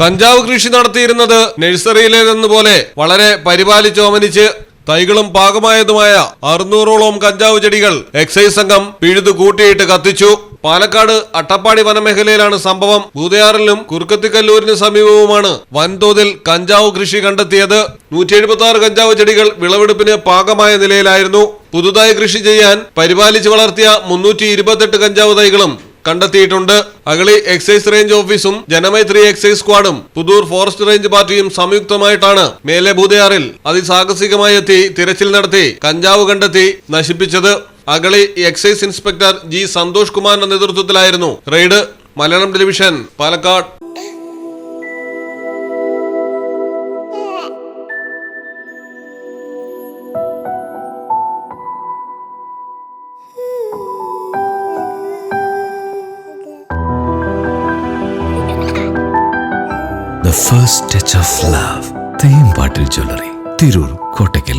കഞ്ചാവ് കൃഷി നടത്തിയിരുന്നത് നഴ്സറിയിലേതെന്നപോലെ വളരെ പരിപാലിച്ചോമനിച്ച് തൈകളും പാകമായതുമായ അറുന്നൂറോളം കഞ്ചാവ് ചെടികൾ എക്സൈസ് സംഘം പിഴുതു കൂട്ടിയിട്ട് കത്തിച്ചു. പാലക്കാട് അട്ടപ്പാടി വനമേഖലയിലാണ് സംഭവം. ഭൂതയാറിലും കുറുക്കത്തിക്കല്ലൂരിന് സമീപവുമാണ് വൻതോതിൽ കഞ്ചാവ് കൃഷി കണ്ടെത്തിയത്. നൂറ്റി എഴുപത്തി ആറ് കഞ്ചാവ് ചെടികൾ വിളവെടുപ്പിന് പാകമായ നിലയിലായിരുന്നു. പുതുതായി കൃഷി ചെയ്യാൻ പരിപാലിച്ച് വളർത്തിയ മുന്നൂറ്റി കഞ്ചാവ് തൈകളും കണ്ടെത്തിയിട്ടുണ്ട്. അഗളി എക്സൈസ് റേഞ്ച് ഓഫീസും ജനമൈത്രി എക്സൈസ് സ്ക്വാഡും പുതൂർ ഫോറസ്റ്റ് റേഞ്ച് പാർട്ടിയും സംയുക്തമായിട്ടാണ് മേലെ ബൂതയാറിൽ അതിസാഹസികമായി എത്തി തിരച്ചിൽ നടത്തി കഞ്ചാവ് കണ്ടെത്തി നശിപ്പിച്ചത്. Agali excise inspector G Santosh കുമാറിന്റെ നേതൃത്വത്തിലായിരുന്നു. Raid Malayalam television Palakkad. First touch of love Thembattil jewellery. Tirur Kottakkal